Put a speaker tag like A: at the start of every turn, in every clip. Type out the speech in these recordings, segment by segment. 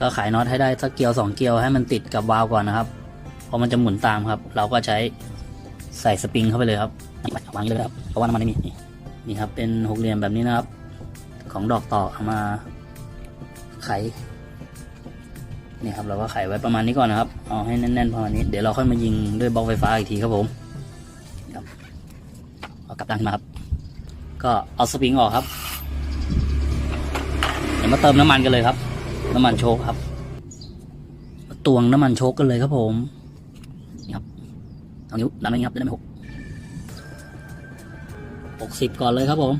A: ก็ขายน็อตให้ได้สักเกลียวสองเกลียวให้มันติดกับวาล์วก่อนนะครับเพราะมันจะหมุนตามครับ เราก็ใช้ใส่สปริงเข้าไปเลยครับวางอย่างนี้เลยครับเพราะว่าน้ำมันไม่มีนี่นี่ครับ เป็นหกเหลี่ยมแบบนี้นะครับ ของดอกต่อเอามาไขนี่ครับเราก็ไขไว้ประมาณนี้ก่อนนะครับ เอาให้แน่นๆประมาณนี้เดี๋ยวเราค่อยมายิงด้วยบล็อกไฟฟ้าอีกทีครับผมครับเอากลับด้านขึ้นมาครับ ก็เอาสปริงออกครับ เดี๋ยวมาเติมน้ำมันกันเลยครับ น้ำมันโชคครับตวงน้ำมันโชคกันเลยครับผมนี่ครับเอานิ้วดันไปครับจะได้ไม่หกหกสิบก่อนเลยครับผม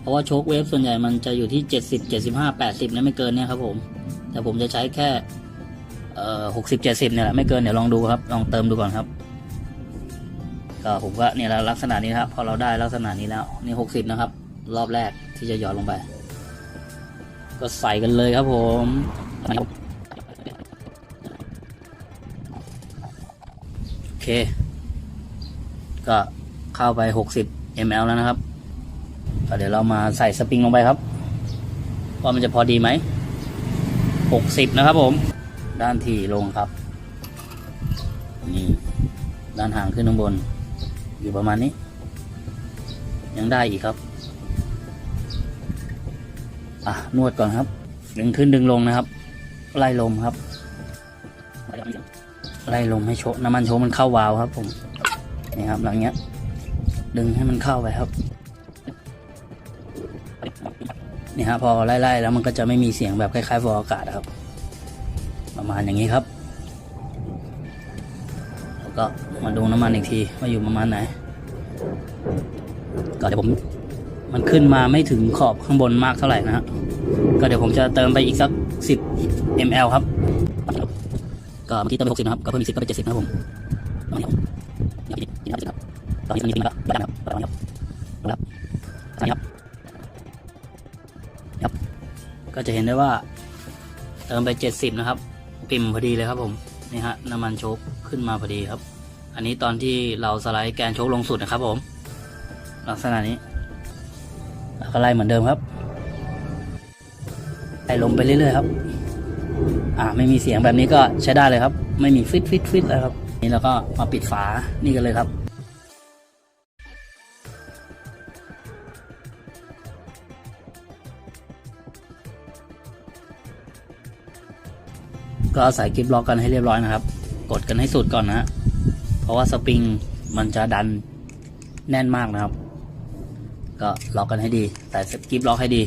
A: เพราะว่าโชคเวฟส่วนใหญ่มันจะอยู่ที่เจ็ดสิบเจ็ดสิบห้าแปดสิบนะไม่เกินเนี่ยครับผม แต่ผมจะใช้แค่เอ่อหกสิบเจ็ดสิบเนี่ยแหละไม่เกินเดี๋ยวลองดูครับ ลองเติมดูก่อนครับก็ผมก็เนี่ยละลักษณะนี้ครับ พอเราได้ลักษณะนี้แล้วนี่หกสิบนะครับ รอบแรกที่จะหยอดลงไป ก็ใส่กันเลยครับผมโอเค ก็เข้าไป 60 ml แล้วนะครับเดี๋ยวเรามาใส่สปริงลงไปครับ ว่ามันจะพอดีไหม 60 นะครับผม ด้านที่ลงครับ นี่ ด้านห่างขึ้นข้างบน อยู่ประมาณนี้ ยังได้อีกครับ อะนวดก่อนครับ ดึงขึ้นดึงลงนะครับ ไล่ลมครับ ไล่ลมให้โชน้ำมันโชมันเข้าวาล์วครับ ผมนี่ครับหลังเนี้ย ดึงให้มันเข้าไปครับนี่ฮะพอไล่ๆแล้วมันก็จะไม่มีเสียงแบบคล้ายๆฟออากาศครับ ประมาณอย่างนี้ครับแล้วก็มาดูน้ำมันอีกทีว่าอยู่ประมาณไหนก็เดี๋ยวผม มันขึ้นมาไม่ถึงขอบข้างบนมากเท่าไหร่นะฮะก็เดี๋ยวผมจะเติมไปอีกสัก 10 ml ครับ ก็เมื่อกี้เติมไป60นะครับก็เพิ่มอีก10ก็เป็น70นะครับผมตอนนี้ครับนี่ครับตอนนี้ตอนนี้ครับตอนนี้ครับตอนนี้ครับตอนนี้ครับตอนนี้ครับครับ ก็จะเห็นได้ว่า เติมไป 70 นะครับ ปิ่มพอดีเลยครับผมนี่ฮะน้ำมันโชคขึ้นมาพอดีครับ อันนี้ตอนที่เราสไลด์แกนโชคลงสุดนะครับผม ลักษณะนี้ แล้วก็ไล่เหมือนเดิมครับไล่ลมไปเรื่อยๆครับ อ่าไม่มีเสียงแบบนี้ก็ใช้ได้เลยครับ ไม่มีฟิตฟิตฟิตเลยครับ นี่เราก็มาปิดฝานี่กันเลยครับก็ใส่กิฟล็อกกันให้เรียบร้อยนะครับ กดกันให้สุดก่อนนะ เพราะว่าสปริงมันจะดันแน่นมากนะครับ ก็ล็อกกันให้ดี แต่กิปล็อกให้ดี